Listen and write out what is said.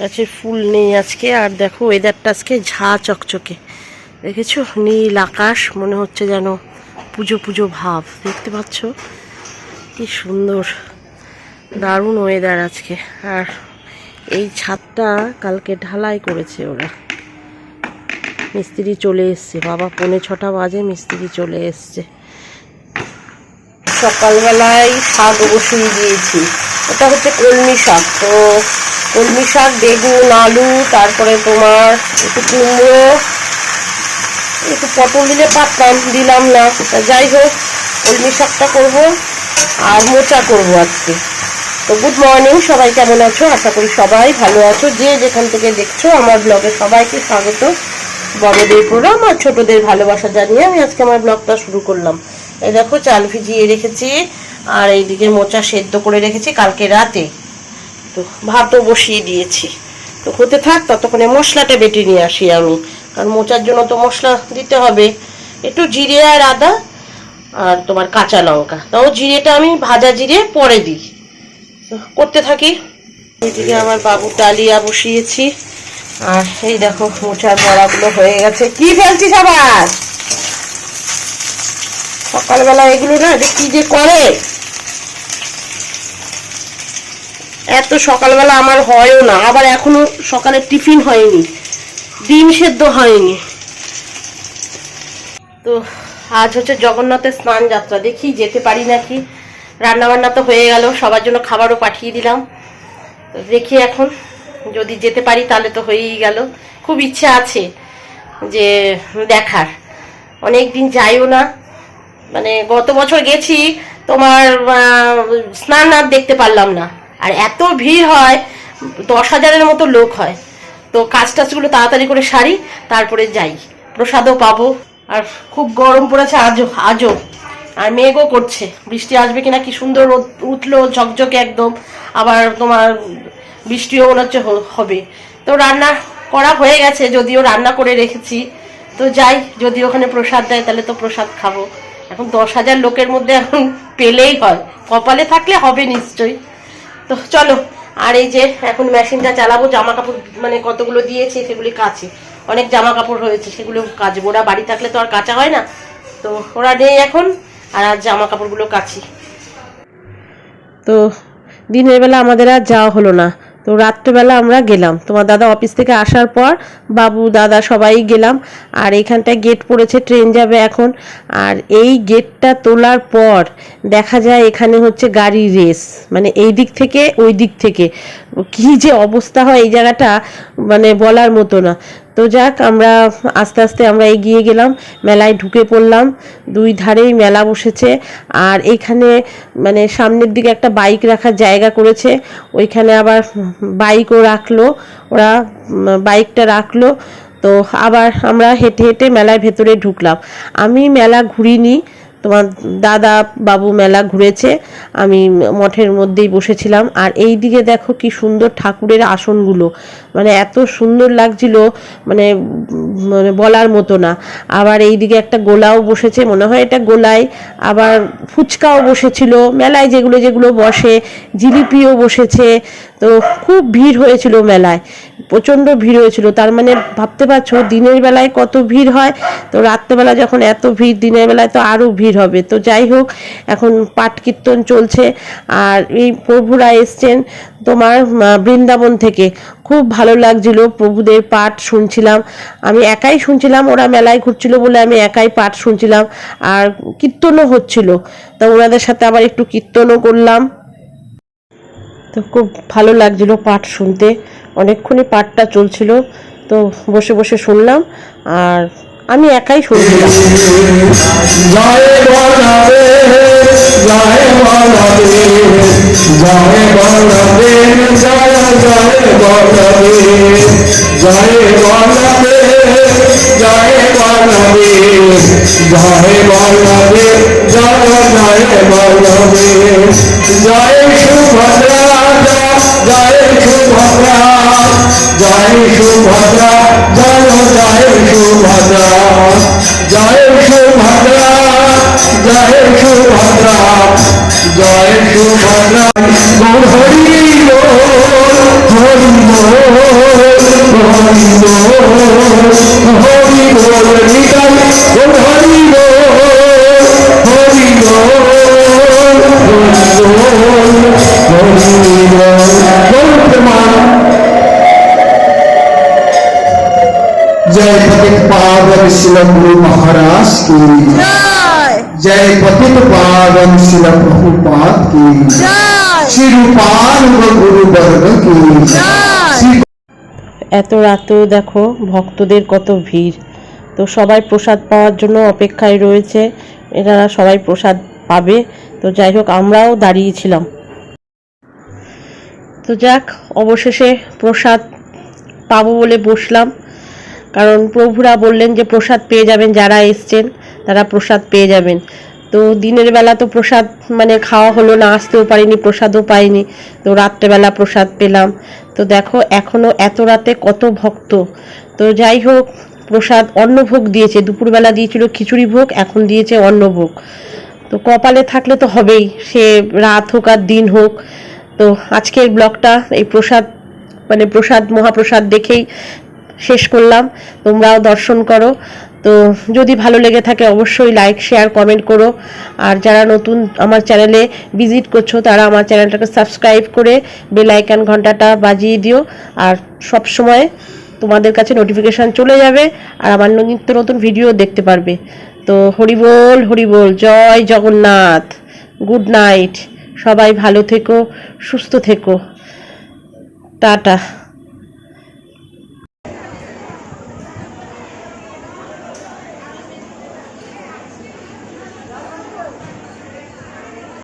গাছের ফুল নেই আজকে, আর দেখো ওয়েদারটা আজকে ঝা চকচকে। দেখেছ? নীল আকাশ, মনে হচ্ছে যেন পুজো পুজো ভাব। দেখতে পাচ্ছ? কি সুন্দর, দারুণ ওয়েদার আজকে। আর এই ছাদটা কালকে ঢালাই করেছে ওরা। মিস্ত্রি চলে এসছে। বাবা, পৌনে ছটা বাজে মিস্ত্রি চলে এসছে। সকালবেলায় শাক বসিয়ে দিয়েছি। ওটা হচ্ছে কলমি শাক। তো কলমি শাক, বেগুন, আলু, তারপরে তোমার একটু কুমড়ো, একটু পটল দিলে পারতাম দিলাম না। তা যাই হোক, কলমি শাকটা করব আর মোচা করব আজকে। তো গুড মর্নিং সবাই কেমন আছো? আশা করি সবাই ভালো আছো। যে যেখান থেকে দেখছ আমার ব্লগে সবাইকে স্বাগত। বড়দের প্রোগ্রাম আর ছোটদের ভালোবাসা জানিয়ে আমি আজকে আমার ব্লগটা শুরু করলাম। এই দেখো, চাল ভিজিয়ে রেখেছি, আর এইদিকে মোচা সেদ্ধ করে রেখেছি কালকে রাতে। তো ভাতও বসিয়ে দিয়েছি। তো হতে থাক, ততক্ষণে মশলাটা বেটে নিয়ে আসি আমি, কারণ মোচার জন্য তো মশলা দিতে হবে। একটু জিরে আর আদা, আর তোমার কাঁচা লঙ্কা। তাও জিরেটা আমি ভাজা জিরে পরে দিই। করতে থাকি। এদিকে আমার বাবু ডালিয়া বসিয়েছি। আর এই দেখো, মোচার বড়াগুলো হয়ে গেছে। কি ফেলছিস আবার? সকালবেলা এগুলো না যে কি যে করে। এত সকালবেলা আমার হয়ও না, আবার এখনও সকালে টিফিন হয়নি, ডিম সেদ্ধ হয়নি। তো আজ হচ্ছে জগন্নাথের স্নান যাত্রা, দেখি যেতে পারি নাকি? রান্না বান্না তো হয়ে গেল, সবার জন্য খাবারও পাঠিয়ে দিলাম। দেখি এখন, যদি যেতে পারি তাহলে তো হয়েই গেল। খুব ইচ্ছা আছে যে দেখার। অনেক দিন যাইও না মানে গত বছর গেছি, তোমার স্নান আর দেখতে পারলাম না। আর এত ভিড় হয়, দশ হাজারের মতো লোক হয়। তো কাজ টাজগুলো তাড়াতাড়ি করে সারি, তারপরে যাই। প্রসাদও পাবো। আর খুব গরম পড়েছে আজও আজও। আর মেঘও করছে। বৃষ্টি আসবে কিনা কি সুন্দর রোদ উঠল, ঝকঝকে একদম। আবার তোমার বৃষ্টিও মনে হচ্ছে হবে। তো রান্না করা হয়ে গেছে, যদিও রান্না করে রেখেছি। তো যাই, যদি ওখানে প্রসাদ দেয় তাহলে তো প্রসাদ খাব। এখন দশ হাজার লোকের মধ্যে এখন পেলেই হয়। কপালে থাকলে হবে নিশ্চয়ই। তো চলো, আর এই যে এখন মেশিনটা চালাবো জামা কাপড় মানে কতগুলো দিয়েছে সেগুলি কাছে অনেক জামা কাপড় হয়েছে সেগুলো কাচবো। ওরা বাড়ি থাকলে তো আর কাঁচা হয় না। তো ওরা নেই এখন, আর আজ জামা কাপড়গুলো কাচি। তো দিনের বেলা আমাদের আর যাওয়া হলো না। তো রাত্রেবেলা আমরা গেলাম। তোমার দাদা অফিস থেকে আসার পর বাবু, দাদা সবাই গেলাম। আর এখানটায় গেট পড়েছে ট্রেন যাবে এখন। আর এই গেটটা তোলার পর দেখা যায় এখানে হচ্ছে গাড়ি রেস মানে এই দিক থেকে, ওই দিক থেকে। কি যে অবস্থা হয় এই জায়গাটা মানে বলার মতো না। তো যাক, আমরা আস্তে আস্তে আমরা এগিয়ে গেলাম, মেলায় ঢুকে পড়লাম, দুই ধারেই মেলা বসেছে, আর এখানে মানে সামনের দিকে একটা বাইক রাখার জায়গা করেছে, ওইখানে আবার বাইকও রাখল, ওরা বাইকটা রাখল, তো আবার আমরা হেঁটে হেঁটে মেলার ভেতরে ঢুকলাম। আমি মেলা ঘুরিনি, তোমার দাদা বাবু মেলা ঘুরেছে, আমি মঠের মধ্যেই বসেছিলাম, আর এই দিকে দেখো কি সুন্দর ঠাকুরের আসনগুলো মানে এত সুন্দর লাগছিল মানে মানে বলার মতো না। আবার এইদিকে একটা গোলাও বসেছে, মনে হয় এটা গোলায়। আবার ফুচকাও বসেছিল, মেলায় যেগুলো যেগুলো বসে, জিলিপিও বসেছে। তো খুব ভিড় হয়েছিল মেলায়, প্রচণ্ড ভিড় হয়েছিল। তার মানে ভাবতে পারছ, দিনের বেলায় কত ভিড় হয়? তো রাত্রেবেলা যখন এত ভিড়, দিনের বেলায় তো আরও ভিড় হবে। তো যাই হোক, এখন পাঠ কীর্তন চলছে। আর এই প্রভুরা এসছেন তোমার বৃন্দাবন থেকে। খুব ভালো লাগছিল, প্রভুদের পাঠ শুনছিলাম। আমি একাই শুনছিলাম, ওরা মেলায় ঘুরছিল বলে আমি একাই পাঠ শুনছিলাম, আর কীর্তনও হচ্ছিল। তা ওনাদের সাথে আবার একটু কীর্তনও করলাম। তো খুব ভালো লাগছিল পাঠ শুনতে। অনেকক্ষণই পাঠটা চলছিল, তো বসে বসে শুনলাম, আর আমি একাই শুনছিলাম। জয় বলবে যায় বলবে যায় যায় বলবে যায় বলবে যায় বলবে যায় বলবে জয় যায় বলবে জয় সুভদ্রা जय पतित पावन शिल गुरु महाराज की জয় जय पतित पावन शिल प्रभुपाद की জয় श्री रूपान गुरु वर्ग की জয় श्री এত রাতেও দেখো ভক্তদের কত ভিড় তো সবাই প্রসাদ পাওয়ার জন্য অপেক্ষায় রয়েছে এনারা সবাই প্রসাদ পাবে তো যাই হোক আমরাও দাঁড়িয়েছিলাম তো যাক অবশেষে প্রসাদ পাবো বলে বসলাম কারণ প্রভুরা বললেন যে প্রসাদ পেয়ে যাবেন যারা এসছেন তারা প্রসাদ পেয়ে যাবেন। তো দিনের বেলা তো প্রসাদ মানে খাওয়া হলো না, আসতেও পারিনি, প্রসাদও পাইনি। তো রাত্রেবেলা প্রসাদ পেলাম। তো দেখো, এখনও এত রাতে কত ভক্ত। তো যাই হোক, প্রসাদ অন্নভোগ দিয়েছে। দুপুরবেলা দিয়েছিল খিচুড়ি ভোগ, এখন দিয়েছে অন্নভোগ। তো কপালে থাকলে তো হবেই, সে রাত হোক আর দিন হোক। তো আজকের ব্লগটা এই প্রসাদ মানে প্রসাদ, মহাপ্রসাদ দেখেই শেষ করলাম। তোমরাও দর্শন করো। তো যদি ভালো লেগে থাকে অবশ্যই লাইক শেয়ার কমেন্ট করো। আর যারা নতুন আমার চ্যানেলে ভিজিট করছ, তারা আমার চ্যানেলটাকে সাবস্ক্রাইব করে বেল আইকন ঘন্টাটা বাজিয়ে দিও। আর সব সময় তোমাদের কাছে নোটিফিকেশান চলে যাবে আর আমার নিত্য নতুন ভিডিও দেখতে পারবে। তো হরিবোল হরিবোল জয় জগন্নাথ গুড নাইট সবাই ভালো থেকো, সুস্থ থেকো। টাটা।